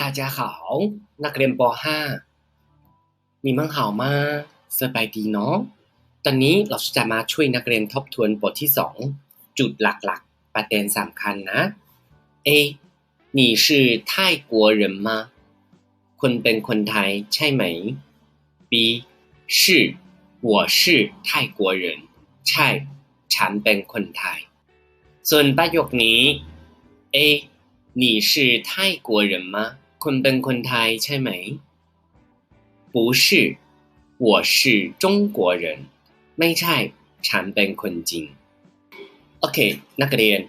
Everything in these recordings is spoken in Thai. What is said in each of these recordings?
大家好นักเรียนป .5 มีมั่ง好吗สบายดีเนาะตอนนี้เราจะมาช่วยนักเรียนทบทวนบทที่ 2 จุดหลักๆ ประเด็นสำคัญนะ A 你是泰国人吗คุณเป็นคนไทยใช่ไหม B 是我是泰国人ใช่ฉันเป็นคนไทย ส่วนประโยคนี้ A 你是泰国人吗 คุณเป็นคนไทยใช่ไหม不是我是中国人ไม่ใช่ ฉันเป็นคนจริง โอเค นักเรียน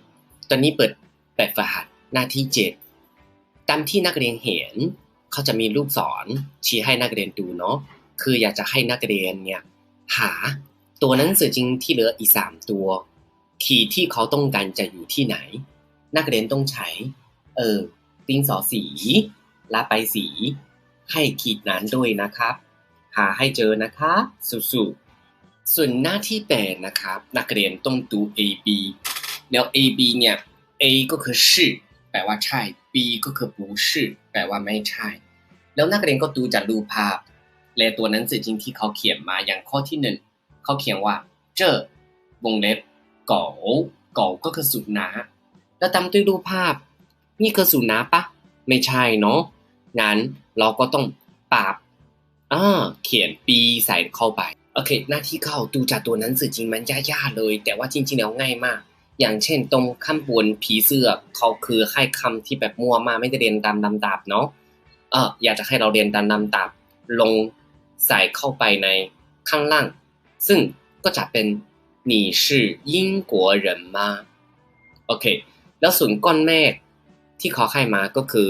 ตอนนี้เปิดแบบฝึกหัดหน้าที่เจ็ดตามที่นักเรียนเห็น เขาจะมีรูปสอนชี้ให้นักเรียนดูเนาะ คืออยากจะให้นักเรียนเนี่ย หาตัวหนังสือจริงที่เหลืออีกสามตัว ขีดที่เขาต้องการจะอยู่ที่ไหน นักเรียนต้องใช้ เออดินสอสี และไปสีให้ขีดนั้นด้วยนะครับ หาให้เจอนะคะสูดๆส่วนหน้าที่แปดนะครับ นักเรียนต้องดู A B แล้ว A B เนี่ย A ก็คือชื่แปลว่าใช่ B ก็คือ不是แปลว่าไม่ใช่ แล้วนักเรียนก็ดูจากรูปภาพ และตัวหนังสือจริงที่เขาเขียนมาอย่างข้อที่หนึ่งเขาเขียนว่าเจอวงเล็บเก๋าเก๋าก็คือสุนนะแล้วตามด้วยรูปภาพ นี่คือสุนนะปะ ไม่ใช่เนาะ งั้นเราก็ต้องปรับอ่าเขียนปีใส่เข้าไป โอเค หน้าที่เข้าดูจากตัวหนังสือจริงมันยากๆเลย แต่ว่าจริงๆแล้วง่ายมาก อย่างเช่นตรงข้างบนผีเสื้อเขาคือให้คำที่แบบมั่วมากไม่ได้เรียนตามลำดับเนาะเอออยากจะให้เราเรียนตามลำดับ ลงใส่เข้าไปในข้างล่าง ซึ่งก็จะเป็น你是英国人吗โอเค แล้วส่วนก้อนเมฆที่เขาให้มาก็คือ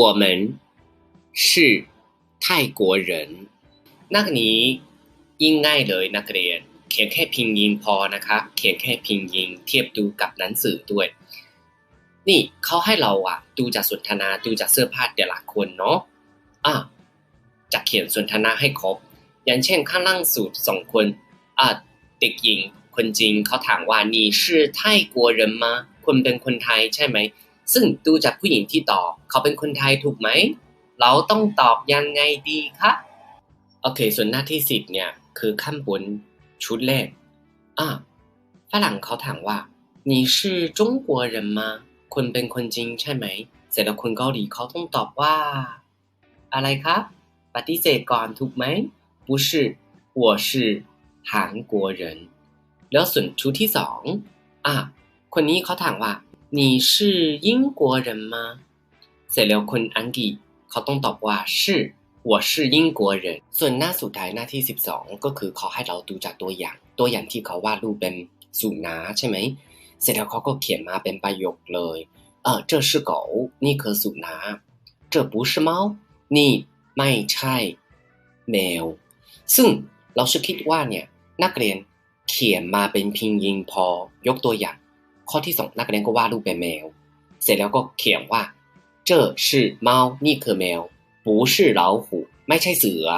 我们是泰国人นักนี้ยิ่งง่ายเลยนักเรียน เขียนแค่พิมพ์ยิงพอนะครับ เขียนแค่พิมพ์ยิงเทียบดูกับหนังสือด้วย นี่เขาให้เราอะดูจากสนทนาดูจากเสื้อผ้าแต่ละคนเนาะอ่ะจะเขียนสนทนาให้ครบ อย่างเช่นข้างล่างสุดสองคนอ่ะเด็กหญิงคนจริงเขาถามว่า你是泰国人吗คุณเป็นคนไทยใช่ไหม ซึ่งดูจากผู้หญิงที่ตอบเขาเป็นคนไทยถูกไหม เราต้องตอบยังไงดีคะโอเค ส่วนหน้าที่สิบเนี่ย คือขั้นบนชุดแรกอ่ะฝรั่งเขาถามว่า你是中国人吗คุณเป็นคนจริงใช่ไหม เสร็จแล้วคนเกาหลีเขาต้องตอบว่า อะไรครับปฏิเสธก่อนถูกไหม不是我是韩国人แล้วส่วนชุดที่สองอ่ะคนนี้เขาถามว่า 你是英国人吗เสร็จแล้วคนอังกฤษเขาต้องตอบว่า是我是英国人ส่วนหน้าสุดท้ายหน้าที่ 12 ก็คือเขาให้เราดูจากตัวอย่าง ตัวอย่างที่เขาวาดรูปเป็นสุนัขใช่ไหม เสร็จแล้วเขาก็เขียนมาเป็นประโยคเลยเออ这是狗นี่คือสุนัข这不是猫นี่ไม่ใช่แมว ซึ่งเราจะคิดว่าเนี่ยนักเรียนเขียนมาเป็นพิมพ์ยิงพอยกตัวอย่าง ข้อที่สองนักเรียนก็วาดรูปเป็นแมว เสร็จแล้วก็เขียนว่า这是猫นี่คือแมว不是老虎ไม่ใช่เสือ